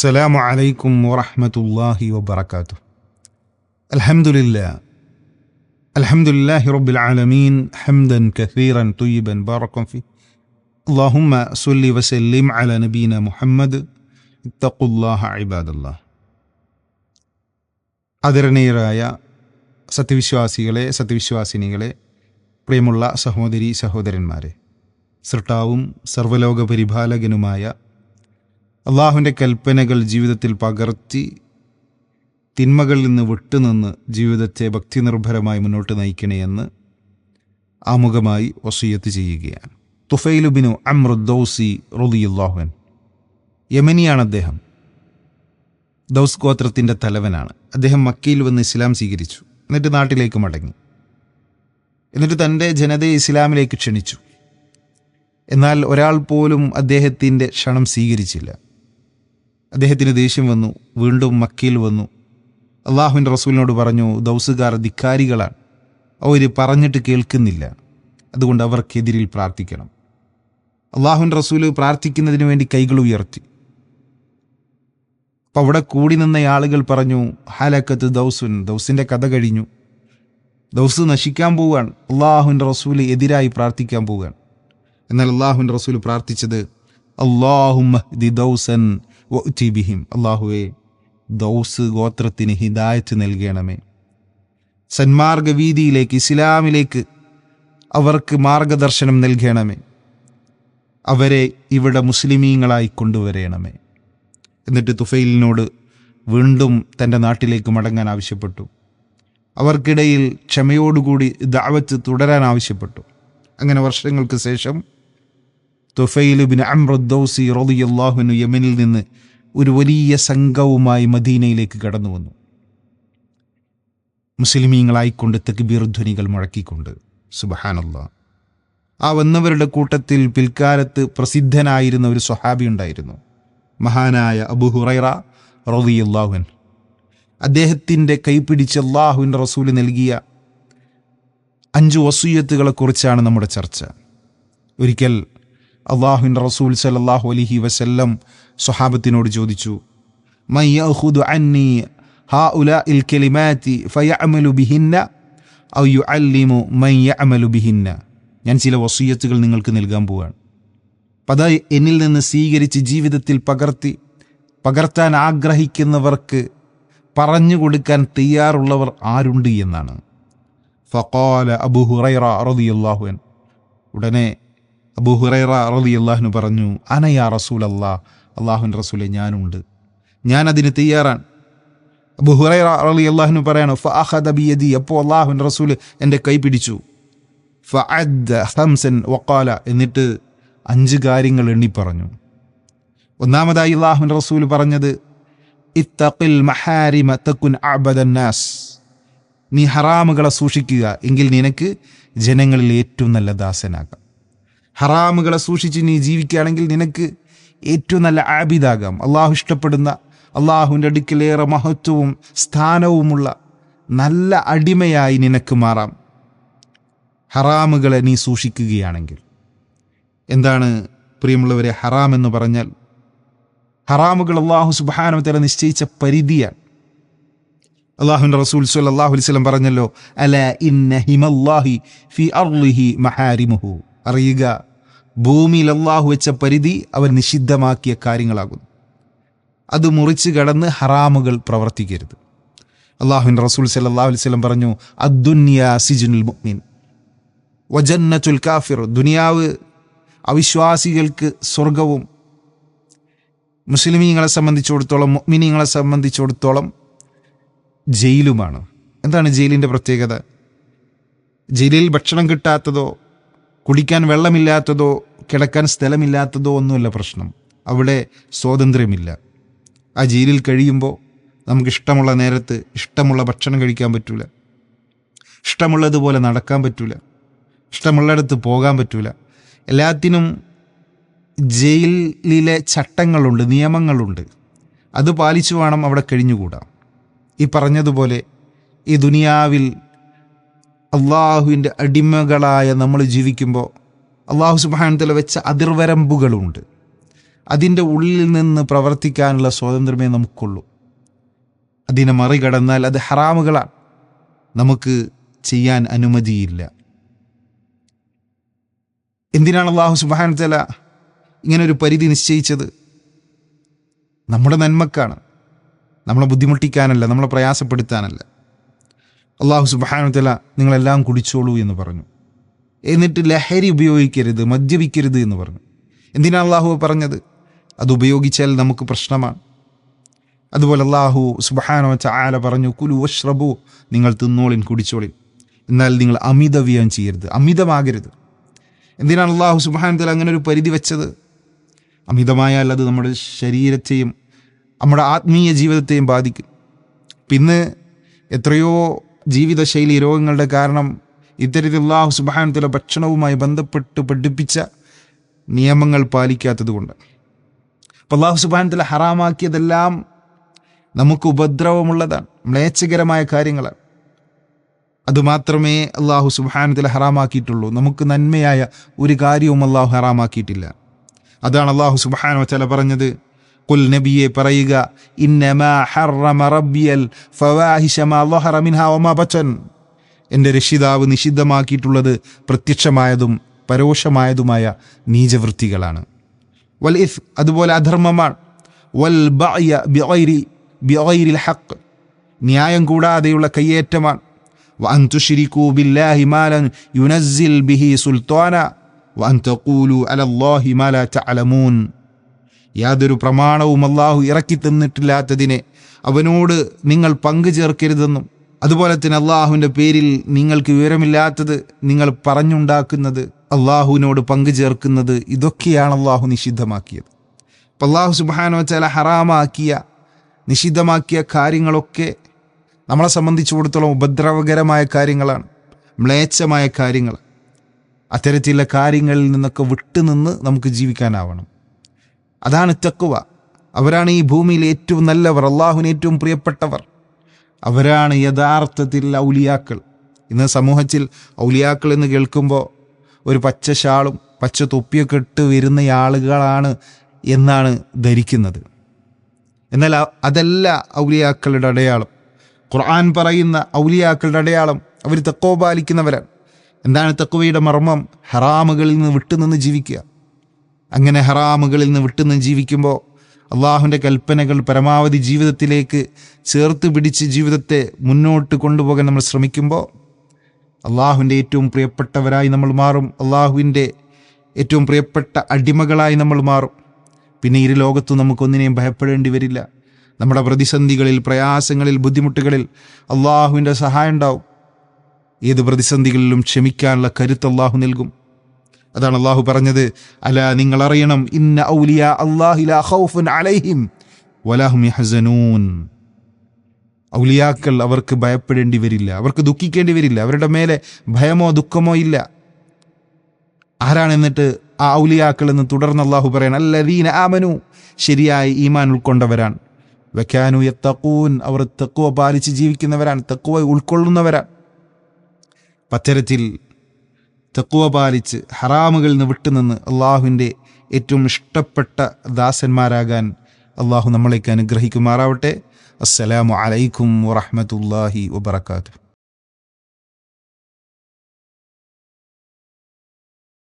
السلام عليكم ورحمة الله وبركاته الحمد لله الحمد لله رب العالمين حمدا كثيرا طيبا باركا فيه اللهم صل وسلم على نبينا محمد اتقوا الله عباد الله ആദരണീയരായ സത്യവിശ്വാസികളെ സത്യവിശ്വാസിനികളെ പ്രിയമുള്ള സഹോദരി സഹോദരന്മാരെ സൃഷ്ടാവും സർവലോക പരിപാലകനുമായ അള്ളാഹുവിന്റെ കൽപ്പനകൾ ജീവിതത്തിൽ പകർത്തി തിന്മകളിൽ നിന്ന് വിട്ടുനിന്ന് ജീവിതത്തെ ഭക്തിനിർഭരമായി മുന്നോട്ട് നയിക്കണേയെന്ന് ആമുഖമായി വസീയത്ത് ചെയ്യുകയാണ്. തുഫൈലുബിനു അമ്രുദ്ദൌസി റുദിയുല്ലാഹുൻ യമനിയാണ് അദ്ദേഹം. ദൗസ് ഗോത്രത്തിന്റെ തലവനാണ്. അദ്ദേഹം മക്കയിൽ വന്ന് ഇസ്ലാം സ്വീകരിച്ചു. എന്നിട്ട് നാട്ടിലേക്ക് മടങ്ങി. എന്നിട്ട് തന്റെ ജനതയെ ഇസ്ലാമിലേക്ക് ക്ഷണിച്ചു. എന്നാൽ ഒരാൾ പോലും അദ്ദേഹത്തിന്റെ ക്ഷണം സ്വീകരിച്ചില്ല. അദ്ദേഹത്തിന് ദേഷ്യം വന്നു. വീണ്ടും മക്കയിൽ വന്നു. അള്ളാഹുവിന്റെ റസൂലിനോട് പറഞ്ഞു ദൗസുകാർ ധിക്കാരികളാണ്. അവർ പറഞ്ഞിട്ട് കേൾക്കുന്നില്ല. അതുകൊണ്ട് അവർക്കെതിരിൽ പ്രാർത്ഥിക്കണം. അള്ളാഹുൻ റസൂൽ പ്രാർത്ഥിക്കുന്നതിന് വേണ്ടി കൈകൾ ഉയർത്തി. അപ്പം അവിടെ കൂടി നിന്ന ആളുകൾ പറഞ്ഞു ഹാലക്കത്ത് ദൗസുൻ. ദൗസിന്റെ കഥ കഴിഞ്ഞു. ദൗസ് നശിക്കാൻ പോവുകയാണ്. അള്ളാഹുൻ റസൂൽ എതിരായി പ്രാർത്ഥിക്കാൻ പോവുകയാണ്. എന്നാൽ അള്ളാഹുൻ റസൂൽ പ്രാർത്ഥിച്ചത് അള്ളാഹുമഹ്ദി ദൗസൻ ബിഹിം. അള്ളാഹുവെ ദൗസ് ഗോത്രത്തിന് ഹിദായത്ത് നൽകണമേ. സന്മാർഗവീതിയിലേക്ക് ഇസ്ലാമിലേക്ക് അവർക്ക് മാർഗദർശനം നൽകണമേ. അവരെ ഇവിടെ മുസ്ലിമീങ്ങളായി കൊണ്ടുവരണമേ. എന്നിട്ട് തുഫൈലിനോട് വീണ്ടും തന്റെ നാട്ടിലേക്ക് മടങ്ങാൻ ആവശ്യപ്പെട്ടു. അവർക്കിടയിൽ ക്ഷമയോടുകൂടി ദാവത്ത് തുടരാൻ ആവശ്യപ്പെട്ടു. അങ്ങനെ വർഷങ്ങൾക്ക് ശേഷം തുഫൈലുബിൻ അമ്രുദ്ദൌസി റളിയല്ലാഹുവിനു യമനിൽ നിന്ന് ഒരു വലിയ സംഘവുമായി മദീനയിലേക്ക് കടന്നു വന്നു. മുസ്ലിമീങ്ങളായിക്കൊണ്ട് തക്ബീർ ധ്വനികൾ മുഴക്കിക്കൊണ്ട് സുബഹാനല്ല. ആ വന്നവരുടെ കൂട്ടത്തിൽ പിൽക്കാലത്ത് പ്രസിദ്ധനായിരുന്ന ഒരു സ്വഹാബി ഉണ്ടായിരുന്നു മഹാനായ അബു ഹുറൈറ റൊലിയല്ലാഹുൻ അദ്ദേഹത്തിന്റെ കൈപിടിച്ച് അള്ളാഹുവിന്റെ റസൂൽ നൽകിയ അഞ്ച് വസൂയത്തുകളെക്കുറിച്ചാണ് നമ്മുടെ ചർച്ച. ഒരിക്കൽ അള്ളാഹുവിന്റെ റസൂൽ സലല്ലാഹു അലഹി വസല്ലം സ്വഹാബത്തിനോട് ചോദിച്ചു മയ്യഹുദു അന്നി ബിഹിന്ന ഔ ബിഹിന്ന? ഞാൻ ചില വസൂയത്തുകൾ നിങ്ങൾക്ക് നൽകാൻ പോവുകയാണ് പത എന്നിൽ നിന്ന് സ്വീകരിച്ച് ജീവിതത്തിൽ പകർത്തി പകർത്താൻ ആഗ്രഹിക്കുന്നവർക്ക് പറഞ്ഞു കൊടുക്കാൻ തയ്യാറുള്ളവർ ആരുണ്ട് എന്നാണ്. ഫക്കോല അബു ഹുറൈറ ഉടനെ അബു ഹുറൈറ റളിയല്ലാഹുനു പറഞ്ഞു അനയാ റസൂൽ അള്ളാ അള്ളാഹുൻ റസൂലെ ഞാനുണ്ട് ഞാൻ അതിന് തയ്യാറാണ്. അബു ഹുറൈറ റളിയല്ലാഹുനു പറയാണ് ബിയദി അപ്പോൾ അള്ളാഹുൻ റസൂൽ എന്റെ കൈ പിടിച്ചു. ഹംസൻ വഖാല എന്നിട്ട് അഞ്ച് കാര്യങ്ങൾ എണ്ണി പറഞ്ഞു. ഒന്നാമതായി അള്ളാഹുൻ റസൂൽ പറഞ്ഞത് ഇത്തഖിൽ മഹാരിമ തക്കുൻ അബദന്നാസ് നീ ഹറാമുകളെ സൂക്ഷിക്കുക എങ്കിൽ നിനക്ക് ജനങ്ങളിൽ ഏറ്റവും നല്ല ദാസനാകാം. ഹറാമുകളെ സൂക്ഷിച്ച് നീ ജീവിക്കുകയാണെങ്കിൽ നിനക്ക് ഏറ്റവും നല്ല ആബിദാകാം. അള്ളാഹു ഇഷ്ടപ്പെടുന്ന അള്ളാഹുവിന്റെ അടുക്കിലേറെ മഹത്വവും സ്ഥാനവുമുള്ള നല്ല അടിമയായി നിനക്ക് മാറാം. ഹറാമുകളെ നീ സൂക്ഷിക്കുകയാണെങ്കിൽ. എന്താണ് പ്രിയമുള്ളവരെ ഹറാം എന്ന് പറഞ്ഞാൽ? ഹറാമുകൾ അള്ളാഹു സുബാനവത്തല നിശ്ചയിച്ച പരിധിയാണ്. അള്ളാഹുവിന്റെ റസൂൽ സല്ലല്ലാഹു അലൈഹി വസല്ലം പറഞ്ഞല്ലോ അല ഇന്ന ഹിമല്ലാഹി ഫി അർളിഹി മഹാരിമുഹു. അറിയുക ഭൂമിയിൽ അള്ളാഹു വെച്ച പരിധി അവൻ നിഷിദ്ധമാക്കിയ കാര്യങ്ങളാകുന്നു. അത് മുറിച്ച് കടന്ന് ഹറാമുകൾ പ്രവർത്തിക്കരുത്. അള്ളാഹുൻ റസൂൽ സല്ലല്ലാഹു അലൈഹി വസല്ലം പറഞ്ഞു അദ്ദുന്യ സിജുനുൽ മുഅ്മിൻ. വജന്നത്തുൽ കാഫിർ ദുനിയാവ് അവിശ്വാസികൾക്ക് സ്വർഗവും മുസ്ലിമീങ്ങളെ സംബന്ധിച്ചിടത്തോളം മുഅ്മിനീങ്ങളെ സംബന്ധിച്ചിടത്തോളം ജയിലുമാണ്. എന്താണ് ജയിലിന്റെ പ്രത്യേകത? ജയിലിൽ ഭക്ഷണം കിട്ടാത്തതോ കുടിക്കാൻ വെള്ളമില്ലാത്തതോ കിടക്കാൻ സ്ഥലമില്ലാത്തതോ ഒന്നുമല്ല പ്രശ്നം. അവിടെ സ്വാതന്ത്ര്യമില്ല. ആ ജയിലിൽ കഴിയുമ്പോൾ നമുക്ക് ഇഷ്ടമുള്ള നേരത്ത് ഇഷ്ടമുള്ള ഭക്ഷണം കഴിക്കാൻ പറ്റൂല. ഇഷ്ടമുള്ളതുപോലെ നടക്കാൻ പറ്റൂല. ഇഷ്ടമുള്ളിടത്ത് പോകാൻ പറ്റൂല. എല്ലാത്തിനും ജയിലിലെ ചട്ടങ്ങളുണ്ട് നിയമങ്ങളുണ്ട്. അത് പാലിച്ചു വേണം അവിടെ കഴിഞ്ഞുകൂടാം. ഈ പറഞ്ഞതുപോലെ ഈ ദുനിയാവിൽ അള്ളാഹുവിന്റെ അടിമകളായ നമ്മൾ ജീവിക്കുമ്പോൾ അള്ളാഹു സുബാനത്തല വെച്ച അതിർവരമ്പുകളുണ്ട്. അതിന്റെ ഉള്ളിൽ നിന്ന് പ്രവർത്തിക്കാനുള്ള സ്വാതന്ത്ര്യമേ നമുക്കുള്ളൂ. അതിനെ മറികടന്നാൽ അത് ഹറാമുകളാണ്. നമുക്ക് ചെയ്യാൻ അനുമതിയില്ല. എന്തിനാണ് അള്ളാഹു ഇങ്ങനെ ഒരു പരിധി നിശ്ചയിച്ചത്? നമ്മുടെ നന്മക്കാണ്. നമ്മളെ ബുദ്ധിമുട്ടിക്കാനല്ല നമ്മളെ പ്രയാസപ്പെടുത്താനല്ല. അള്ളാഹു സുബാനു തല നിങ്ങളെല്ലാം കുടിച്ചോളൂ എന്ന് പറഞ്ഞു. എന്നിട്ട് ലഹരി ഉപയോഗിക്കരുത് മദ്യപിക്കരുത് എന്ന് പറഞ്ഞു. എന്തിനാണ് അള്ളാഹു പറഞ്ഞത്? അത് ഉപയോഗിച്ചാൽ നമുക്ക് പ്രശ്നമാണ്. അതുപോലെ അള്ളാഹു സുബഹാനോ ചാല പറഞ്ഞു കുലു വഷ്റബു നിങ്ങൾ തിന്നോളിൻ കുടിച്ചോളിൻ. എന്നാൽ നിങ്ങൾ അമിതവ്യം ചെയ്യരുത് അമിതമാകരുത്. എന്തിനാണ് അള്ളാഹു സുബാനത്തിൽ അങ്ങനെ ഒരു പരിധി വെച്ചത്? അമിതമായാൽ അത് നമ്മുടെ ശരീരത്തെയും നമ്മുടെ ആത്മീയ ജീവിതത്തെയും ബാധിക്കും. പിന്നെ എത്രയോ ജീവിതശൈലി രോഗങ്ങളുടെ കാരണം ഇത്തരത്തിൽ അള്ളാഹു സുബാനത്തിലെ ഭക്ഷണവുമായി ബന്ധപ്പെട്ട് പഠിപ്പിച്ച നിയമങ്ങൾ പാലിക്കാത്തത് കൊണ്ട് അപ്പോൾ അള്ളാഹു സുബാനത്തിലെ ഹറാമാക്കിയതെല്ലാം നമുക്ക് ഉപദ്രവമുള്ളതാണ്. മ്ലേച്ഛകരമായ കാര്യങ്ങളാണ്. അതുമാത്രമേ അള്ളാഹു സുബാനത്തിലെ ഹറാമാക്കിയിട്ടുള്ളൂ. നമുക്ക് നന്മയായ ഒരു കാര്യവും അള്ളാഹു ഹറാമാക്കിയിട്ടില്ല. അതാണ് അള്ളാഹു സുബാനോ ചില പറഞ്ഞത്. നബിയെ പറയുക ഇന്നമാ ഫവാഹിഷ മാ ളഹറ മിൻഹാ വമാ ബച്ചൻ. എൻ്റെ രക്ഷിതാവ് നിഷിദ്ധമാക്കിയിട്ടുള്ളത് പ്രത്യക്ഷമായതും പരോക്ഷമായതുമായ നീചവൃത്തികളാണ് വൽ ഇഫ് അതുപോലെ അധർമ്മമാണ് വൽ ബഅയ ബിഗൈരി ബിഗൈരിൽ ഹഖ് ന്യായം കൂടാതെയുള്ള കയ്യേറ്റമാണ് وأن تشركوا بالله ما لم ينزل به سلطانا وأن تقولوا على الله ما لا تعلمون യാതൊരു പ്രമാണവും അള്ളാഹു ഇറക്കി തന്നിട്ടില്ലാത്തതിനെ അവനോട് നിങ്ങൾ പങ്കു ചേർക്കരുതെന്നും അതുപോലെ തന്നെ അള്ളാഹുവിന്റെ പേരിൽ നിങ്ങൾക്ക് വിവരമില്ലാത്തത് നിങ്ങൾ പറഞ്ഞുണ്ടാക്കുന്നത് അള്ളാഹുവിനോട് പങ്കു ചേർക്കുന്നത് ഇതൊക്കെയാണ് അള്ളാഹു നിഷിദ്ധമാക്കിയത്. അപ്പം അള്ളാഹു സുബാനോ ചില ഹറാമാക്കിയ നിഷിദ്ധമാക്കിയ കാര്യങ്ങളൊക്കെ നമ്മളെ സംബന്ധിച്ചിടത്തോളം ഉപദ്രവകരമായ കാര്യങ്ങളാണ് മ്ലേച്ഛമായ കാര്യങ്ങൾ. അത്തരത്തിലുള്ള കാര്യങ്ങളിൽ നിന്നൊക്കെ വിട്ടുനിന്ന് നമുക്ക് ജീവിക്കാനാവണം. അതാണ് തെക്കുവ അവരാണ് ഈ ഭൂമിയിൽ ഏറ്റവും നല്ലവർ അള്ളാഹുവിന് ഏറ്റവും പ്രിയപ്പെട്ടവർ. അവരാണ് യഥാർത്ഥത്തിൽ ഔലിയാക്കൾ. ഇന്ന് സമൂഹത്തിൽ ഔലിയാക്കൾ എന്ന് കേൾക്കുമ്പോൾ ഒരു പച്ച ഷാളും പച്ച തൊപ്പിയൊക്കെ ഇട്ട് വരുന്ന ആളുകളാണ് എന്നാണ് ധരിക്കുന്നത്. എന്നാൽ അതല്ല ഔലിയാക്കളുടെ അടയാളം. ഖുർആൻ പറയുന്ന ഔലിയാക്കളുടെ അടയാളം അവർ തെക്കോ പാലിക്കുന്നവരാണ്. എന്താണ് തെക്കുവയുടെ മർമ്മം? ഹറാമുകളിൽ നിന്ന് വിട്ടുനിന്ന് ജീവിക്കുക. അങ്ങനെ ഹറാമുകളിൽ നിന്ന് വിട്ടുനിന്ന് ജീവിക്കുമ്പോൾ അള്ളാഹുവിന്റെ കൽപ്പനകൾ പരമാവധി ജീവിതത്തിലേക്ക് ചേർത്ത് പിടിച്ച് ജീവിതത്തെ മുന്നോട്ട് കൊണ്ടുപോകാൻ നമ്മൾ ശ്രമിക്കുമ്പോൾ അള്ളാഹുവിന്റെ ഏറ്റവും പ്രിയപ്പെട്ടവരായി നമ്മൾ മാറും. അള്ളാഹുവിന്റെ ഏറ്റവും പ്രിയപ്പെട്ട അടിമകളായി നമ്മൾ മാറും. പിന്നെ ഇരു ലോകത്തും നമുക്കൊന്നിനെയും ഭയപ്പെടേണ്ടി വരില്ല. നമ്മുടെ പ്രതിസന്ധികളിൽ പ്രയാസങ്ങളിൽ ബുദ്ധിമുട്ടുകളിൽ അള്ളാഹുവിന്റെ സഹായം ഉണ്ടാവും. ഏത് പ്രതിസന്ധികളിലും ക്ഷമിക്കാനുള്ള കരുത്ത് അള്ളാഹു നൽകും. അതാണ് അള്ളാഹു പറഞ്ഞത് അല നിങ്ങൾ അറിയണം ഇന്ന ഔലിയ അള്ളാഹില അലൈഹിം ഔലിയാക്കൾ അവർക്ക് ഭയപ്പെടേണ്ടി വരില്ല അവർക്ക് ദുഃഖിക്കേണ്ടി വരില്ല അവരുടെ മേലെ ഭയമോ ദുഃഖമോ ഇല്ല. ആരാണ് എന്നിട്ട് ആ ഔലിയാക്കൾ എന്ന് തുടർന്ന് അള്ളാഹു പറയാൻ അല്ലദീന ആമനു. ശരിയായി ഈമാൻ ഉൾക്കൊണ്ടവരാണ്. വെക്കാനു യത്തക്കൂൻ അവർ തെക്കുവ പാലിച്ച് ജീവിക്കുന്നവരാണ് തെക്കുവ ഉൾക്കൊള്ളുന്നവരാണ്. പത്തരത്തിൽ തെക്കുവ പാലിച്ച് ഹറാമുകളിൽ നിന്ന് വിട്ടുനിന്ന് അള്ളാഹുവിന്റെ ഏറ്റവും ഇഷ്ടപ്പെട്ട ദാസന്മാരാകാൻ അള്ളാഹു നമ്മളേക്ക് അനുഗ്രഹിക്കുമാറാവട്ടെ. അസ്സലാമു അലൈക്കും വറഹമത്തല്ലാഹി വബർക്കാത്തു